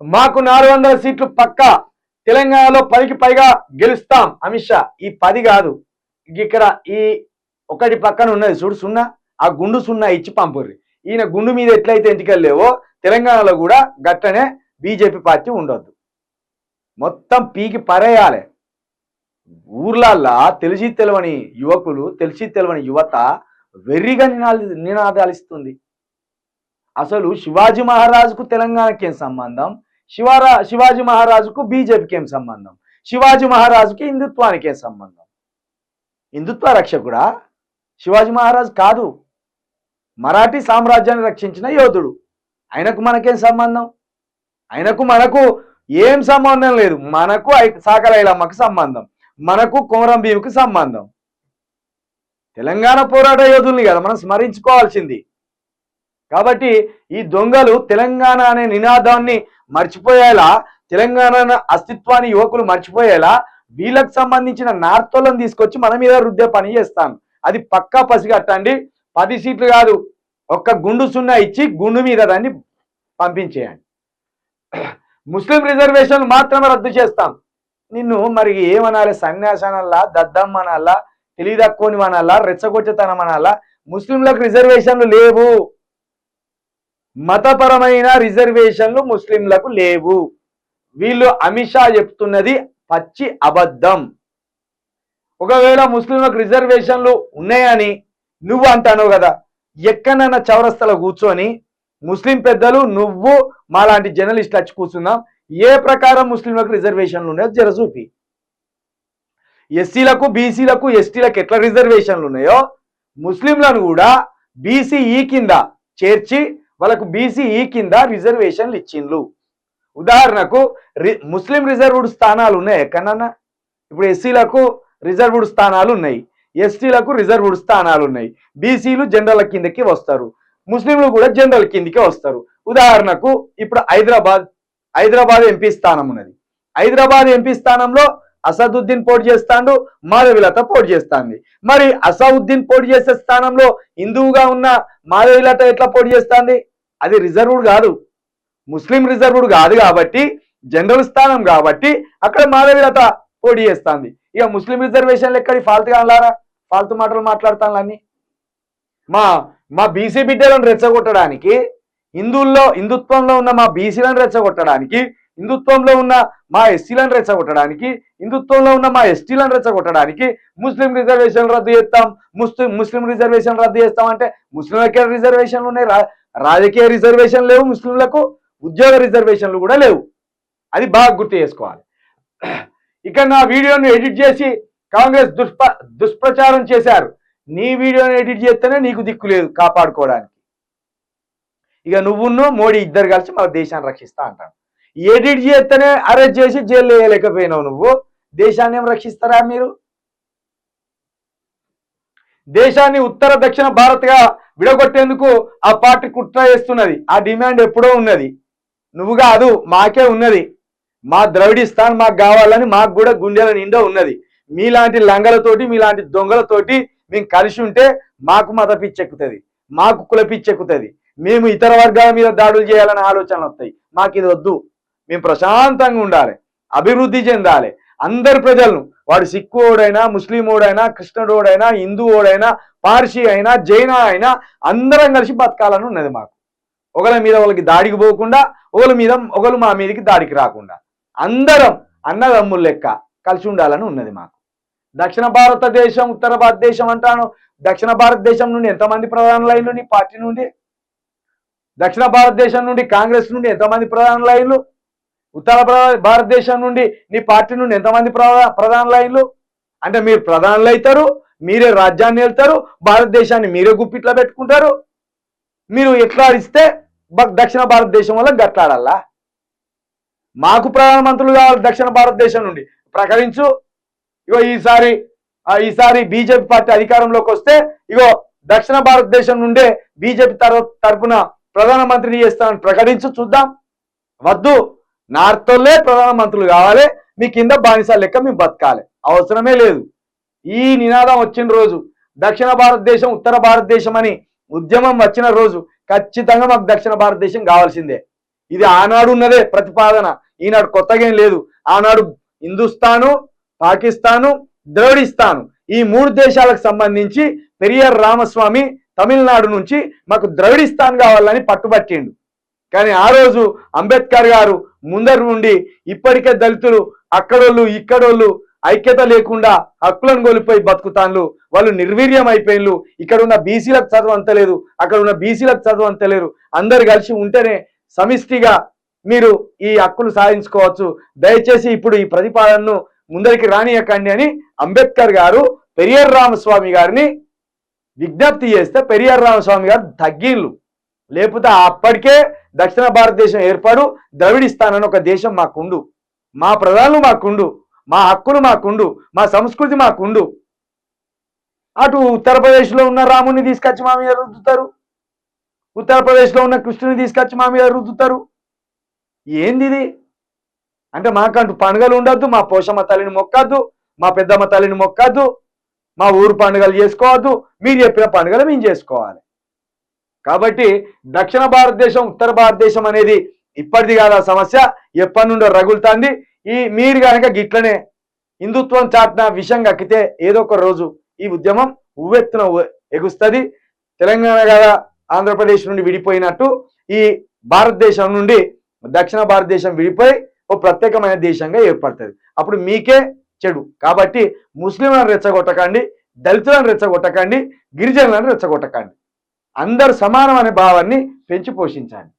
మాకు నాలుగు వందల సీట్లు పక్క. తెలంగాణలో పదికి పైగా గెలుస్తాం. అమిత్ షా ఈ పది కాదు. ఇక్కడ ఈ ఒకటి పక్కన ఉన్నది చూడు సున్నా ఆ గుండు సున్నా ఇచ్చి పంపుర్రి. ఈయన గుండు మీద ఎట్లయితే ఎంటికలు లేవో తెలంగాణలో కూడా గట్టనే బీజేపీ పార్టీ ఉండొద్దు. మొత్తం పీకి పరేయాలి. ఊర్లల్లా తెలిసి తెలవని యువకులు తెలిసి తెలవని యువత వెర్రిగా నినాది నినాదాలు ఇస్తుంది. అసలు శివాజీ మహారాజుకు తెలంగాణకి ఏం సంబంధం? శివారా శివాజీ మహారాజుకు బీజేపీకి ఏం సంబంధం? శివాజీ మహారాజుకి హిందుత్వానికి ఏం సంబంధం? హిందుత్వ రక్షకుడా? శివాజీ మహారాజు కాదు. మరాఠీ సామ్రాజ్యాన్ని రక్షించిన యోధుడు. ఆయనకు మనకేం సంబంధం? ఆయనకు మనకు ఏం సంబంధం లేదు. మనకు సాకరైలమ్మకు సంబంధం. మనకు కోరం భీముకి సంబంధం. తెలంగాణ పోరాట యోధుల్ని కదా మనం స్మరించుకోవాల్సింది. కాబట్టి ఈ దొంగలు తెలంగాణ అనే నినాదాన్ని మర్చిపోయేలా తెలంగాణ అస్తిత్వాన్ని యువకులు మర్చిపోయేలా వీళ్ళకు సంబంధించిన నార్తోలను తీసుకొచ్చి మన మీద రుద్దే పని చేస్తాను. అది పక్కా పసిగట్టండి. పది సీట్లు కాదు ఒక్క గుండు సున్నా ఇచ్చి గుండు మీద దాన్ని పంపించేయండి. ముస్లిం రిజర్వేషన్ మాత్రమే రద్దు చేస్తాం. నిన్ను మరి ఏమనాలి? సన్యాసనల్లా దద్దమ్మనల్లా తెలియదక్కువని అనాలా రెచ్చగొచ్చతనం అనాలా ముస్లింలకు రిజర్వేషన్లు లేవు. మతపరమైన రిజర్వేషన్లు ముస్లింలకు లేవు. వీళ్ళు అమిత్ షా చెప్తున్నది పచ్చి అబద్ధం. ఒకవేళ ముస్లింలకు రిజర్వేషన్లు ఉన్నాయని నువ్వు అంటాను కదా ఎక్కడైనా చౌరస్తలో కూర్చొని ముస్లిం పెద్దలు నువ్వు మాలాంటి జర్నలిస్ట్ వచ్చి కూర్చున్నాం ఏ ప్రకారం ముస్లింలకు రిజర్వేషన్లు ఉన్నాయో జరచూపి ఎస్సీలకు బీసీలకు ఎస్టీలకు ఎట్లా రిజర్వేషన్లు ఉన్నాయో ముస్లింలను కూడా బీసీఈ కింద చేర్చి వాళ్ళకు బీసీఈ కింద రిజర్వేషన్లు ఇచ్చిండ్రు ఉదాహరణకు రి ముస్లిం రిజర్వ్డ్ స్థానాలు ఉన్నాయి. ఎక్కడన్నా? ఇప్పుడు ఎస్సీలకు రిజర్వ్డ్ స్థానాలు ఉన్నాయి. ఎస్టీలకు రిజర్వ్డ్ స్థానాలు ఉన్నాయి. బీసీలు జనరల్ కిందకి వస్తారు. ముస్లింలు కూడా జనరల్ కిందకి వస్తారు. ఉదాహరణకు ఇప్పుడు హైదరాబాద్ హైదరాబాద్ ఎంపీ స్థానం ఉన్నది. హైదరాబాద్ ఎంపీ స్థానంలో అసదుద్దీన్ పోటీ చేస్తాడు మాధవిలత పోటీ చేస్తాంది. మరి అసౌద్దీన్ పోటీ చేసే స్థానంలో హిందువుగా ఉన్న మాధవిలత ఎట్లా పోటీ చేస్తాంది? అది రిజర్వ్డ్ కాదు. ముస్లిం రిజర్వ్డ్ కాదు కాబట్టి జనరల్ స్థానం కాబట్టి అక్కడ మాధవిలత పోటీ చేస్తుంది. ఇక ముస్లిం రిజర్వేషన్లు ఎక్కడి ఫాల్తు కానలారా? ఫాల్తు మాటలు మాట్లాడతాను అన్ని. మా మా బీసీ బిడ్డలను రెచ్చగొట్టడానికి హిందువుల్లో హిందుత్వంలో ఉన్న మా బీసీలను రెచ్చగొట్టడానికి హిందుత్వంలో ఉన్న మా ఎస్సీలను రెచ్చగొట్టడానికి హిందుత్వంలో ఉన్న మా ఎస్టీలను రెచ్చగొట్టడానికి ముస్లిం రిజర్వేషన్ రద్దు చేస్తాం. ముస్లిం ముస్లిం రిజర్వేషన్ రద్దు చేస్తాం అంటే ముస్లింలకే రిజర్వేషన్లు ఉన్నాయి. రా- రాజకీయ రిజర్వేషన్ లేవు ముస్లింలకు ఉద్యోగ రిజర్వేషన్లు కూడా లేవు. అది బాగా గుర్తు చేసుకోవాలి. ఇక్కడ నా వీడియోను ఎడిట్ చేసి కాంగ్రెస్ దుష్ప దుష్ప్రచారం చేశారు. నీ వీడియోని ఎడిట్ చేస్తేనే నీకు దిక్కు లేదు కాపాడుకోవడానికి. ఇక నువ్వును మోడీ ఇద్దరు కలిసి మన దేశాన్ని రక్షిస్తా అంటాను ఎడిట్ చేస్తేనే అరెస్ట్ చేసి జైలు వేయలేకపోయినావు నువ్వు. దేశాన్ని ఏం రక్షిస్తారా మీరు? దేశాన్ని ఉత్తర దక్షిణ భారత్గా విడగొట్టేందుకు ఆ పార్టీ కుట్ర చేస్తున్నది. ఆ డిమాండ్ ఎప్పుడో ఉన్నది. నువ్వు కాదు మాకే ఉన్నది. మా ద్రవిడిస్తాన్ మాకు కావాలని మాకు కూడా గుండెల నిండా ఉన్నది. మీలాంటి లంగలతోటి మీలాంటి దొంగలతోటి మేము కలిసి ఉంటే మాకు మత పిచ్చెక్కుతుంది. మాకు కుల పిచ్చెక్కుతుంది. మేము ఇతర వర్గాల మీద దాడులు చేయాలనే ఆలోచనలు వస్తాయి. మాకు ఇది వద్దు. మేము ప్రశాంతంగా ఉండాలి. అభివృద్ధి చెందాలి. అందరి ప్రజలను వాడు సిక్కు ఓడైనా ముస్లిం ఓడైనా కృష్ణుడు ఓడైనా హిందూ ఓడైనా పార్సీ అయినా జైనా అయినా అందరం కలిసి బతకాలని ఉన్నది మాకు. ఒకరి మీద వాళ్ళకి దాడికి పోకుండా ఒకరి మీద ఒకరు మా మీదకి దాడికి రాకుండా. అందరం అన్నదమ్ముల లెక్క కలిసి ఉండాలని ఉన్నది మాకు. దక్షిణ భారతదేశం ఉత్తర భారతదేశం అంటాను. దక్షిణ భారతదేశం నుండి ఎంతమంది ప్రధాన లైన్లు నీ పార్టీ నుండి? దక్షిణ భారతదేశం నుండి కాంగ్రెస్ నుండి ఎంతమంది ప్రధాన లైన్లు? ఉత్తర భారతదేశం నుండి నీ పార్టీ నుండి ఎంతమంది ప్రధా- ప్రధాన లైన్లు అంటే మీరు ప్రధానులు అవుతారు మీరే రాజ్యాన్ని వెళ్తారు భారతదేశాన్ని మీరే గుప్పిట్లో పెట్టుకుంటారు. మీరు ఎట్లా ఇస్తే బ- దక్షిణ భారతదేశం వల్ల గట్లాడాలా? మాకు ప్రధానమంత్రులు కావాలి దక్షిణ భారతదేశం నుండి. ప్రకటించు. ఇగో ఈసారి ఈసారి బీజేపీ పార్టీ అధికారంలోకి వస్తే ఇగో దక్షిణ భారతదేశం నుండే బీజేపీ తర తరపున ప్రధానమంత్రిని చేస్తానని ప్రకటించు చూద్దాం. వద్దు. నార్తోలే ప్రధానమంత్రులు కావాలి మీ కింద బానిస లెక్క మేము బతకాలి. అవసరమే లేదు. ఈ నినాదం వచ్చిన రోజు దక్షిణ భారతదేశం ఉత్తర భారతదేశం అని ఉద్యమం వచ్చిన రోజు ఖచ్చితంగా మాకు దక్షిణ భారతదేశం కావాల్సిందే. ఇది ఆనాడు ఉన్నదే ప్రతిపాదన. ఈనాడు కొత్తగా ఏం లేదు. ఆనాడు హిందుస్థాను పాకిస్తాను ద్రవిడిస్తాను. ఈ మూడు దేశాలకు సంబంధించి పెరియార్ రామస్వామి తమిళనాడు నుంచి మాకు ద్రవిడిస్తాన్ కావాలని పట్టుబట్టిండు. కానీ ఆ రోజు అంబేద్కర్ గారు ముందర నుండి ఇప్పటికే దళితులు అక్కడోళ్ళు ఇక్కడోళ్ళు ఐక్యత లేకుండా హక్కులను కోల్పోయి బతుకుతాన్లు. వాళ్ళు నిర్వీర్యం అయిపోయిన్లు. ఇక్కడ ఉన్న బీసీలకు చదువు అంతలేదు. అక్కడ ఉన్న బీసీలకు చదువు అంతలేరు అందరు కలిసి ఉంటేనే సమిష్టిగా మీరు ఈ హక్కులు సాధించుకోవచ్చు. దయచేసి ఇప్పుడు ఈ ప్రతిపాదనను ముందరికి రానియకండి అని అంబేద్కర్ గారు పెరియార్ రామస్వామి గారిని విజ్ఞప్తి చేస్తే పెరియార్ రామస్వామి గారు తగ్గిళ్ళు లేకపోతే అప్పటికే దక్షిణ భారతదేశం ఏర్పాటు ద్రవిడిస్తానని ఒక దేశం మాకుండు. మా ప్రధానులు మాకుండు మా హక్కులు మాకుండు మా సంస్కృతి మాకుండు. అటు ఉత్తరప్రదేశ్లో ఉన్న రాముని తీసుకొచ్చి మా మీద రుద్దుతారు. ఉత్తరప్రదేశ్లో ఉన్న కృష్ణుని తీసుకొచ్చి మా మీద రుద్దుతారు. ఏంది ఇది? అంటే మాకంటూ పండుగలు ఉండొద్దు మా పోషమ్మ తల్లిని మొక్కద్దు మా పెద్దమ్మ తల్లిని మొక్కద్దు మా ఊరు పండుగలు చేసుకోవద్దు మీరు చెప్పిన పండుగలు మేము చేసుకోవాలి. కాబట్టి దక్షిణ భారతదేశం ఉత్తర భారతదేశం అనేది ఇప్పటిది కాదు ఆ సమస్య. ఎప్పటి నుండో రగులుతుంది. ఈ మీరు కనుక గిట్లనే హిందుత్వం చాటిన విషయం కక్కితే ఏదో ఒక రోజు ఈ ఉద్యమం ఉవ్వెత్తున ఎగుస్తుంది. తెలంగాణ కదా ఆంధ్రప్రదేశ్ నుండి విడిపోయినట్టు. ఈ భారతదేశం నుండి దక్షిణ భారతదేశం విడిపోయి ఓ ప్రత్యేకమైన దేశంగా ఏర్పడుతుంది. అప్పుడు మీకే చెడు. కాబట్టి ముస్లింలను రెచ్చగొట్టకండి దళితులను రెచ్చగొట్టకండి గిరిజనులను రెచ్చగొట్టకండి. అందరు సమానం అనే భావాన్ని పెంచి పోషించాలి.